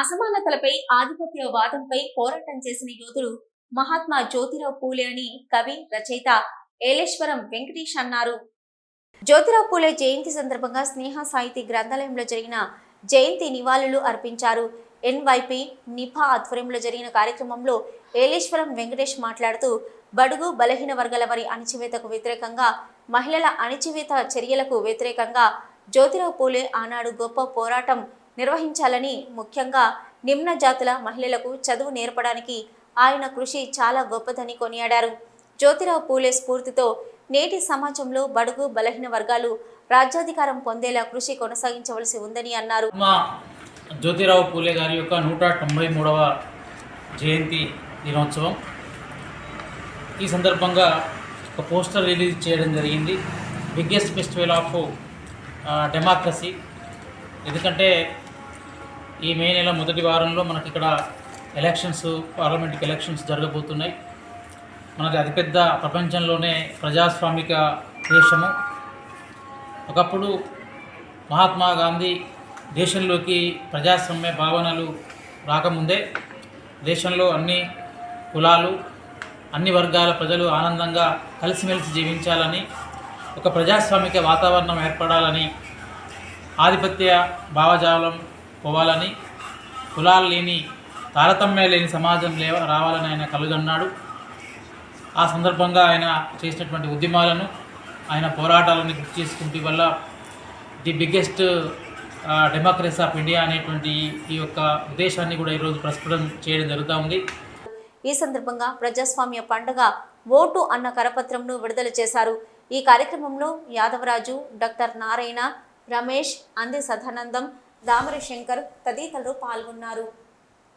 అసమానతలపై ఆధిపత్య వాదంపై పోరాటం చేసిన యోధుడు మహాత్మా జ్యోతిరావు పూలే అని కవి రచయిత ఏలేశ్వరం వెంకటేష్ అన్నారు. జ్యోతిరావు పూలే జయంతి సందర్భంగా స్నేహ సాహితీ గ్రంథాలయంలో జరిగిన జయంతి నివాళులు అర్పించారు. ఎన్వైపి నిఫా ఆధ్వర్యంలో జరిగిన కార్యక్రమంలో ఏలేశ్వరం వెంకటేష్ మాట్లాడుతూ బడుగు బలహీన వర్గాల వారి అణచివేతకు వ్యతిరేకంగా మహిళల అణచివేత చర్యలకు వ్యతిరేకంగా జ్యోతిరావు పూలే ఆనాడు గొప్ప పోరాటం నిర్వహించాలని ముఖ్యంగా నిమ్న జాతుల మహిళలకు చదువు నేర్పడానికి ఆయన కృషి చాలా గొప్పదని కొనియాడారు. జ్యోతిరావు పూలే స్ఫూర్తితో నేటి సమాజంలో బడుగు బలహీన వర్గాలు రాజ్యాధికారం పొందేలా కృషి కొనసాగించవలసి ఉందని అన్నారు. మా జ్యోతిరావు పూలే గారి యొక్క నూట తొంభై మూడవ జయంతి దినోత్సవం. ఈ సందర్భంగా ఒక పోస్టర్ రిలీజ్ చేయడం జరిగింది. Biggest festival of democracy. ఎందుకంటే ఈ మే నెల మొదటి వారంలో మనకి ఇక్కడ ఎలక్షన్స్ పార్లమెంట్కి ఎలక్షన్స్ జరగబోతున్నాయి. మనది అతిపెద్ద ప్రపంచంలోనే ప్రజాస్వామిక దేశము. ఒకప్పుడు మహాత్మా గాంధీ దేశంలోకి ప్రజాస్వామ్య భావనలు రాకముందే దేశంలో అన్ని కులాలు అన్ని వర్గాల ప్రజలు ఆనందంగా కలిసిమెలిసి జీవించాలని ఒక ప్రజాస్వామిక వాతావరణం ఏర్పడాలని ఆధిపత్య భావజాలం పోవాలని కులాలు లేని తారతమ్యం లేని సమాజం లేవ రావాలని ఆయన కలుగన్నాడు. ఆ సందర్భంగా ఆయన చేసినటువంటి ఉద్యమాలను ఆయన పోరాటాలను గుర్తు చేసుకుంటే వల్ల the biggest democracy of India అనేటువంటి ఈ యొక్క ఉద్దేశాన్ని కూడా ఈరోజు ప్రస్ఫుటం చేయడం జరుగుతూ ఉంది. ఈ సందర్భంగా ప్రజాస్వామ్య పండుగ ఓటు అన్న కరపత్రంను విడుదల చేశారు. ఈ కార్యక్రమంలో యాదవరాజు డాక్టర్ నారాయణ రమేష్ అంది సదానందం దామరి శంకర్ తదితరులు పాల్గొన్నారు.